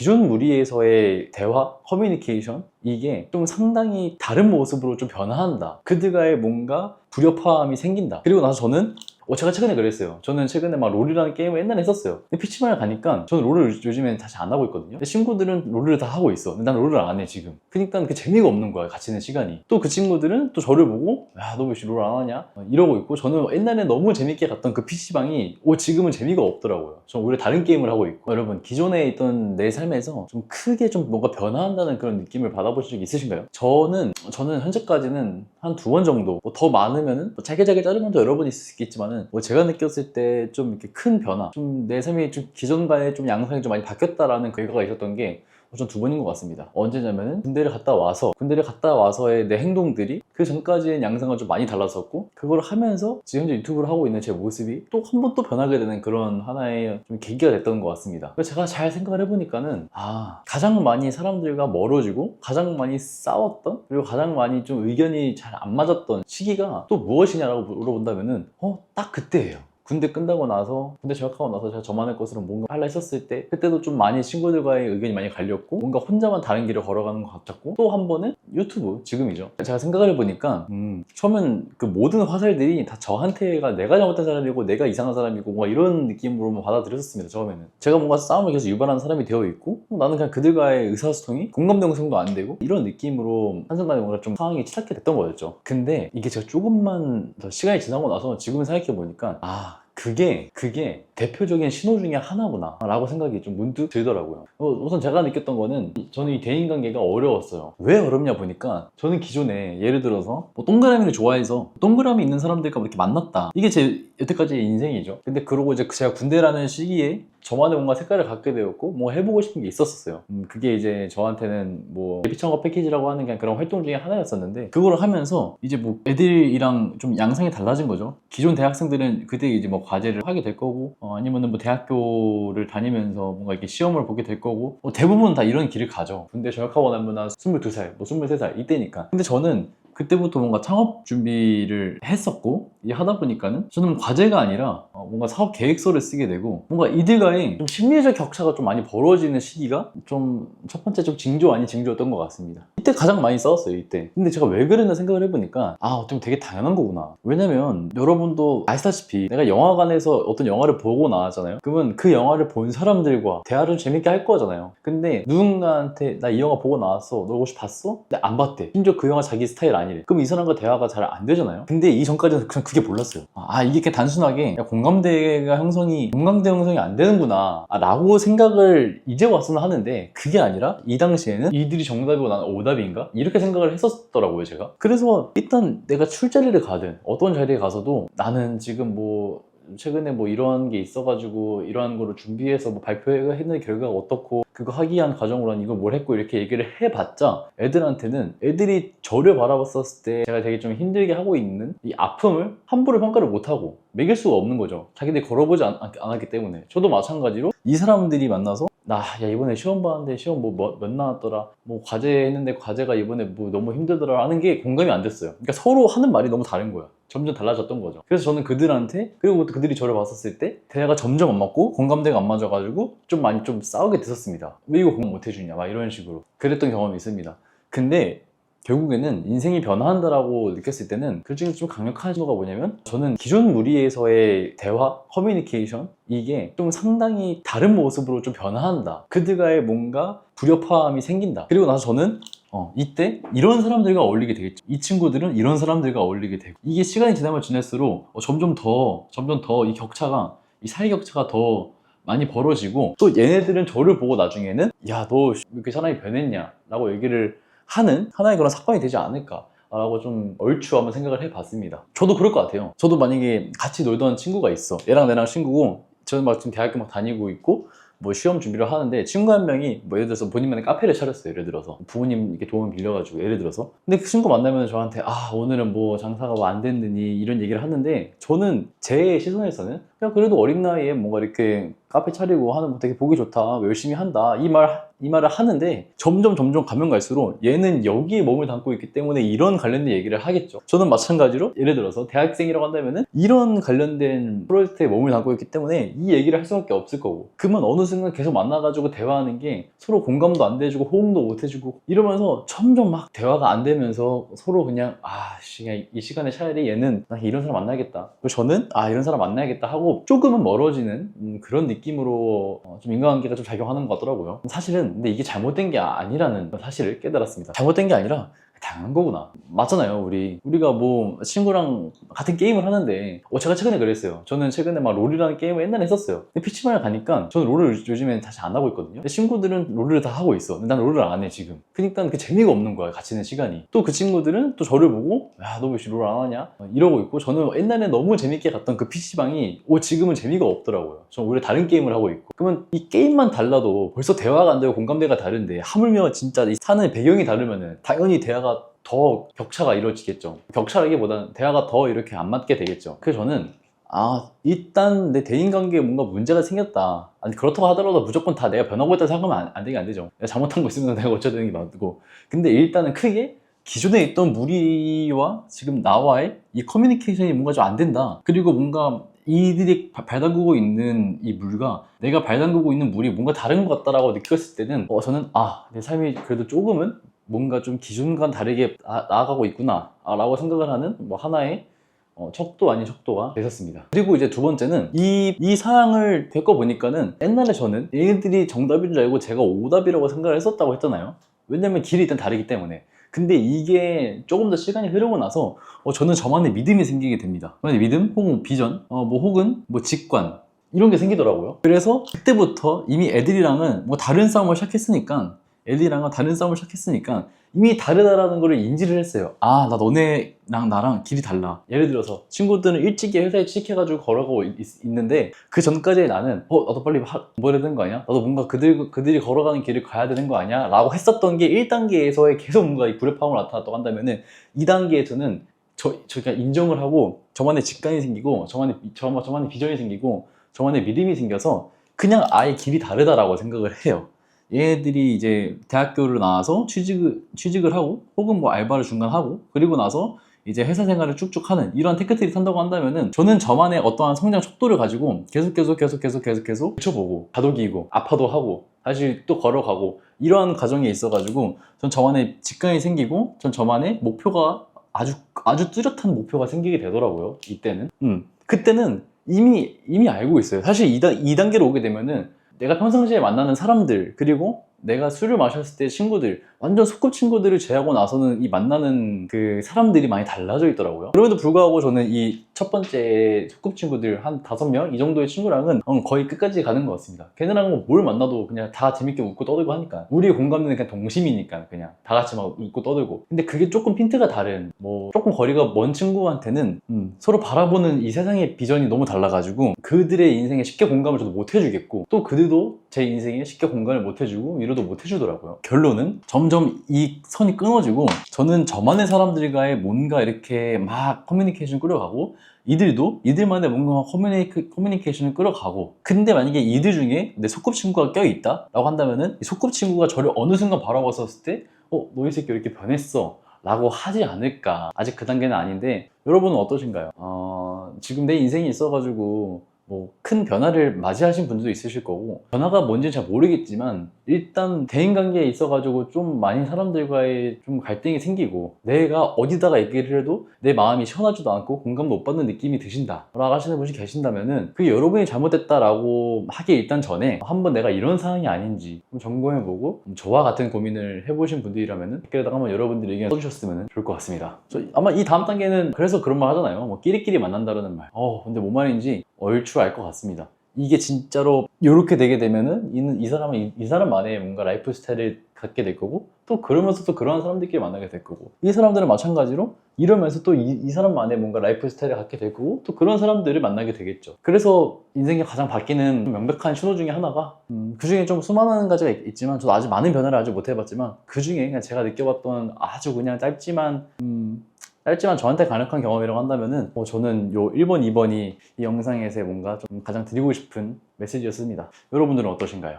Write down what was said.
기존 무리에서의 대화, 커뮤니케이션 이게 좀 상당히 다른 모습으로 좀 변화한다. 그들과의 뭔가 불협화음이 생긴다. 그리고 나서 저는 어, 제가 최근에 그랬어요. 저는 최근에 막 롤이라는 게임을 옛날에 했었어요. 근데 PC방을 가니까 저는 롤을 요즘엔 다시 안 하고 있거든요. 근데 친구들은 롤을 다 하고 있어. 근데 난 롤을 안 해, 지금. 그러니까 그 재미가 없는 거야, 같이 있는 시간이. 또 그 친구들은 또 저를 보고, 야, 너 왜 롤 안 하냐? 어, 이러고 있고, 저는 옛날에 너무 재밌게 갔던 그 PC방이, 오, 지금은 재미가 없더라고요. 저는 오히려 다른 게임을 하고 있고. 여러분, 기존에 있던 내 삶에서 좀 크게 좀 뭔가 변화한다는 그런 느낌을 받아보신 적 있으신가요? 저는, 저는 현재까지는 한 두 번 정도, 뭐 더 많으면은, 뭐 잘게 잘게 자르면 더 여러 번 있을 수 있겠지만 은, 뭐 제가 느꼈을 때 좀 이렇게 큰 변화, 좀 내 삶이 좀 기존과의 좀 양상이 좀 많이 바뀌었다라는 결과가 있었던 게, 전두 번인 것 같습니다. 언제냐면은 군대를 갔다 와서 군대를 갔다 와서의 내 행동들이 그 전까지의 양상과 좀 많이 달라졌고 그걸 하면서 지금 현재 유튜브를 하고 있는 제 모습이 또 한 번 또 변하게 되는 그런 하나의 좀 계기가 됐던 것 같습니다. 제가 잘 생각을 해보니까는 아 가장 많이 사람들과 멀어지고 가장 많이 싸웠던 그리고 가장 많이 좀 의견이 잘 안 맞았던 시기가 또 무엇이냐라고 물어본다면은 어 딱 그때예요. 군대 끝나고 나서 군대 전역하고 나서 제가 저만의 것으로 뭔가 할라 했었을 때 그때도 좀 많이 친구들과의 의견이 많이 갈렸고 뭔가 혼자만 다른 길을 걸어가는 것 같았고 또 한 번은 유튜브 지금이죠. 제가 생각을 해보니까 음, 처음엔 그 모든 화살들이 다 저한테가 내가 잘못한 사람이고 내가 이상한 사람이고 뭔가 이런 느낌으로만 받아들였었습니다 처음에는. 제가 뭔가 싸움을 계속 유발하는 사람이 되어 있고 어, 나는 그냥 그들과의 의사소통이 공감대 형성도 안 되고 이런 느낌으로 한순간에 뭔가 좀 상황이 치닫게 됐던 거였죠. 근데 이게 제가 조금만 더 시간이 지나고 나서 지금 생각해 보니까 아 그게 그게 대표적인 신호 중에 하나구나 라고 생각이 좀 문득 들더라고요. 어, 우선 제가 느꼈던 거는 저는 이 대인관계가 어려웠어요. 왜 어렵냐 보니까 저는 기존에 예를 들어서 뭐 동그라미를 좋아해서 동그라미 있는 사람들과 이렇게 만났다. 이게 제 여태까지의 인생이죠. 근데 그러고 이제 제가 군대라는 시기에 저만의 뭔가 색깔을 갖게 되었고 뭐 해보고 싶은 게 있었어요. 음, 그게 이제 저한테는 뭐 예비창업 패키지라고 하는 그냥 그런 활동 중에 하나였었는데 그걸 하면서 이제 뭐 애들이랑 좀 양상이 달라진 거죠. 기존 대학생들은 그때 이제 뭐 과제를 하게 될 거고 어, 아니면은 뭐 대학교를 다니면서 뭔가 이렇게 시험을 보게 될 거고 뭐 대부분 다 이런 길을 가죠. 군대 전역하고 나면 한 22살 뭐 23살 이때니까. 근데 저는 그때부터 뭔가 창업 준비를 했었고 이 하다 보니까는 저는 과제가 아니라 어, 뭔가 사업 계획서를 쓰게 되고 뭔가 이들과의 좀 심리적 격차가 좀 많이 벌어지는 시기가 좀 첫 번째 좀 징조 아닌 징조였던 것 같습니다. 이때 가장 많이 싸웠어요 이때. 근데 제가 왜 그랬나 생각을 해보니까 아 어쩌면 되게 당연한 거구나. 왜냐면 여러분도 아시다시피 내가 영화관에서 어떤 영화를 보고 나왔잖아요. 그러면 그 영화를 본 사람들과 대화를 재밌게 할 거잖아요. 근데 누군가한테 나 이 영화 보고 나왔어 너 혹시 봤어? 근데 안 봤대. 심지어 그 영화 자기 스타일 아니 래. 그럼 이 사람과 대화가 잘 안 되잖아요? 근데 이전까지는 그냥 그게 몰랐어요. 아 이게 그냥 단순하게 야, 공감대가 형성이 공감대 형성이 안 되는구나. 아, 라고 생각을 이제 와서는 하는데 그게 아니라 이 당시에는 이들이 정답이고 나는 오답인가? 이렇게 생각을 했었더라고요 제가. 그래서 일단 내가 출자리를 가든 어떤 자리에 가서도 나는 지금 뭐 최근에 뭐 이런 게 있어가지고 이러한 거를 준비해서 뭐 발표했는 결과가 어떻고 그거 하기 위한 과정으로 는 이거 뭘 했고 이렇게 얘기를 해봤자 애들한테는 애들이 저를 바라봤었을 때 제가 되게 좀 힘들게 하고 있는 이 아픔을 함부로 평가를 못하고 매길 수가 없는 거죠. 자기들이 걸어보지 않, 았기 때문에. 저도 마찬가지로 이 사람들이 만나서 나 야 이번에 시험 봤는데 시험 뭐몇 나왔더라. 뭐 과제 했는데 과제가 이번에 뭐 너무 힘들더라 하는 게 공감이 안 됐어요. 그러니까 서로 하는 말이 너무 다른 거야 점점 달라졌던 거죠. 그래서 저는 그들한테 그리고 또 그들이 저를 봤었을 때 대화가 점점 안 맞고 공감대가 안 맞아가지고 좀 많이 좀 싸우게 됐었습니다. 왜 이거 공감 못 해주냐 막 이런 식으로 그랬던 경험이 있습니다. 근데 결국에는 인생이 변화한다라고 느꼈을 때는 그 중에 좀 강력한 신호가 뭐냐면 저는 기존 무리에서의 대화, 커뮤니케이션 이게 좀 상당히 다른 모습으로 좀 변화한다. 그들과의 뭔가 불협화음이 생긴다. 그리고 나서 저는 어, 이때 이런 사람들과 어울리게 되겠죠. 이 친구들은 이런 사람들과 어울리게 되고 이게 시간이 지나면 지날수록 어, 점점 더 점점 더 이 격차가 이 사이 격차가 더 많이 벌어지고 또 얘네들은 저를 보고 나중에는 야 너 이렇게 사람이 변했냐 라고 얘기를 하는 하나의 그런 사건이 되지 않을까 라고 좀 얼추 한번 생각을 해봤습니다. 저도 그럴 것 같아요. 저도 만약에 같이 놀던 친구가 있어. 얘랑 내랑 친구고 저는 막 지금 대학교 막 다니고 있고 뭐 시험 준비를 하는데 친구 한 명이 뭐 예를 들어서 본인만의 카페를 차렸어요 예를 들어서. 부모님 이렇게 도움 빌려가지고 예를 들어서. 근데 그 친구 만나면 저한테 아 오늘은 뭐 장사가 뭐 안 됐느니? 이런 얘기를 하는데 저는 제 시선에서는 야 그래도 어린 나이에 뭔가 이렇게 카페 차리고 하는 거 되게 보기 좋다 열심히 한다 이 말 이 말을 하는데 점점 점점 가면 갈수록 얘는 여기에 몸을 담고 있기 때문에 이런 관련된 얘기를 하겠죠. 저는 마찬가지로 예를 들어서 대학생이라고 한다면은 이런 관련된 프로젝트에 몸을 담고 있기 때문에 이 얘기를 할 수밖에 없을 거고 그러면 어느 순간 계속 만나가지고 대화하는 게 서로 공감도 안 돼주고 호응도 못 해주고 이러면서 점점 막 대화가 안 되면서 서로 그냥 아 씨, 그냥 이 시간에 차라리 얘는 나 이런 사람 만나야겠다. 그리고 저는 아 이런 사람 만나야겠다 하고 조금은 멀어지는 음, 그런 느낌으로 어, 좀 인간관계가 좀 작용하는 것 같더라고요. 사실은 근데 이게 잘못된 게 아니라는 사실을 깨달았습니다. 잘못된 게 아니라 당한 거구나. 맞잖아요, 우리. 우리가 뭐 친구랑 같은 게임을 하는데, 어, 제가 최근에 그랬어요. 저는 최근에 막 롤이라는 게임을 옛날에 했었어요. 근데 PC방을 가니까 저는 롤을 요즘엔 다시 안 하고 있거든요. 근데 친구들은 롤을 다 하고 있어. 근데 난 롤을 안 해, 지금. 그니까 그 재미가 없는 거야, 같이 있는 시간이. 또 그 친구들은 또 저를 보고, 야, 너왜 롤 안 하냐? 어, 이러고 있고, 저는 옛날에 너무 재밌게 갔던 그 PC방이, 오, 지금은 재미가 없더라고요. 저는 오히려 다른 게임을 하고 있고. 그러면 이 게임만 달라도 벌써 대화가 안 되고 공감대가 다른데, 하물며 진짜 이 사는 배경이 다르면은, 당연히 대화가 더 격차가 이루어지겠죠. 격차라기보다는 대화가 더 이렇게 안 맞게 되겠죠. 그래서 저는 아 일단 내 대인관계에 뭔가 문제가 생겼다. 아니 그렇다고 하더라도 무조건 다 내가 변하고 있다 생각하면 안, 안 되게 안 되죠. 내가 잘못한 거 있으면 내가 어쩌야 되는 게 맞고. 근데 일단은 크게 기존에 있던 무리와 지금 나와의 이 커뮤니케이션이 뭔가 좀 안 된다. 그리고 뭔가 이들이 바- 발담그고 있는 이 물과 내가 발담그고 있는 물이 뭔가 다른 것 같다라고 느꼈을 때는 어, 저는 아 내 삶이 그래도 조금은 뭔가 좀 기준과 다르게 나, 나아가고 있구나 아, 라고 생각을 하는 뭐 하나의 어, 척도 아닌 척도가 됐었습니다. 그리고 이제 두 번째는 이, 이 사항을 겪어보니까는 옛날에 저는 얘네들이 정답인 줄 알고 제가 오답이라고 생각을 했었다고 했잖아요. 왜냐면 길이 일단 다르기 때문에. 근데 이게 조금 더 시간이 흐르고 나서 어, 저는 저만의 믿음이 생기게 됩니다. 믿음, 혹은 비전, 어, 뭐 혹은 뭐 직관 이런 게 생기더라고요. 그래서 그때부터 이미 애들이랑은 뭐 다른 싸움을 시작했으니까 애들이랑은 다른 싸움을 시작했으니까 이미 다르다라는 걸 인지를 했어요. 아, 나 너네랑 나랑 길이 달라. 예를 들어서 친구들은 일찍이 회사에 취직해가지고 걸어가고 있, 는데그 전까지 나는 어, 나도 빨리 하, 공부해야 되는 거 아니야? 나도 뭔가 그들, 그들이 걸어가는 길을 가야 되는 거 아니야? 라고 했었던 게 1단계에서의 계속 뭔가 이 불협화음을 나타났다고 한다면은 2단계에서는 저, 저가 인정을 하고 저만의 직관이 생기고 저만의, 저, 저만의 비전이 생기고 저만의 믿음이 생겨서 그냥 아예 길이 다르다라고 생각을 해요. 얘들이 이제 대학교를 나와서 취직을, 취직을 하고 혹은 뭐 알바를 중간 하고 그리고 나서 이제 회사 생활을 쭉쭉 하는 이런 테크트리 탄다고 한다면은 저는 저만의 어떠한 성장 속도를 가지고 계속 계속 계속 계속 계속 계속 붙여보고 다독이고 아파도 하고 다시 또 걸어가고 이러한 과정에 있어가지고 전 저만의 직관이 생기고 전 저만의 목표가 아주 아주 뚜렷한 목표가 생기게 되더라고요 이때는. 음. 그때는 이미 이미 알고 있어요. 사실 2단, 2단계로 오게 되면은 내가 평상시에 만나는 사람들 그리고 내가 술을 마셨을 때 친구들 완전 소꿉 친구들을 제하고 나서는 이 만나는 그 사람들이 많이 달라져 있더라고요. 그럼에도 불구하고 저는 이 첫 번째 소꿉 친구들 한 다섯 명 이 정도의 친구랑은 어, 거의 끝까지 가는 것 같습니다. 걔네랑은 뭘 만나도 그냥 다 재밌게 웃고 떠들고 하니까. 우리 공감대는 그냥 동심이니까 그냥 다 같이 막 웃고 떠들고. 근데 그게 조금 핀트가 다른 뭐 조금 거리가 먼 친구한테는 음, 서로 바라보는 이 세상의 비전이 너무 달라가지고 그들의 인생에 쉽게 공감을 저도 못 해주겠고 또 그들도 제 인생에 쉽게 공감을 못 해주고 위로도 못 해주더라고요 결론은 점점 이 선이 끊어지고 저는 저만의 사람들과의 뭔가 이렇게 막 커뮤니케이션 끌어가고 이들도 이들만의 뭔가 커뮤니케, 커뮤니케이션을 끌어가고 근데 만약에 이들 중에 내 소꿉친구가 껴있다 라고 한다면은 이 소꿉친구가 저를 어느 순간 바라봤었을 때 어? 너 이 새끼 왜 이렇게 변했어? 라고 하지 않을까 아직 그 단계는 아닌데 여러분은 어떠신가요? 어, 지금 내 인생이 있어가지고 뭐 큰 변화를 맞이하신 분들도 있으실 거고 변화가 뭔지는 잘 모르겠지만 일단 대인관계에 있어가지고 좀 많이 사람들과의 좀 갈등이 생기고 내가 어디다가 얘기를 해도 내 마음이 시원하지도 않고 공감도 못 받는 느낌이 드신다 라고 하시는 분이 계신다면은 그게 여러분이 잘못됐다라고 하기 일단 전에 한번 내가 이런 상황이 아닌지 좀 점검해보고 저와 같은 고민을 해보신 분들이라면은 댓글에다가 한번 여러분들이 의견 써주셨으면 좋을 것 같습니다. 저 아마 이 다음 단계는 그래서 그런 말 하잖아요. 뭐 끼리끼리 만난다라는 말. 어, 근데 뭔 말인지 얼추 알 것 같습니다. 이게 진짜로 이렇게 되게 되면은 이, 이 사람은 이, 이 사람만의 뭔가 라이프 스타일을 갖게 될 거고 또 그러면서 또 그러한 사람들끼리 만나게 될 거고 이 사람들은 마찬가지로 이러면서 또 이 사람만의 뭔가 라이프 스타일을 갖게 될 거고 또 그런 사람들을 만나게 되겠죠. 그래서 인생이 가장 바뀌는 명백한 신호 중에 하나가 음, 그 중에 좀 수많은 가지가 있, 지만 저도 아직 많은 변화를 아직 못 해봤지만 그 중에 그냥 제가 느껴봤던 아주 그냥 짧지만 음, 짧지만 저한테 간략한 경험이라고 한다면은 어, 저는 요 1번, 2번이 이 영상에서 뭔가 좀 가장 드리고 싶은 메시지였습니다. 여러분들은 어떠신가요?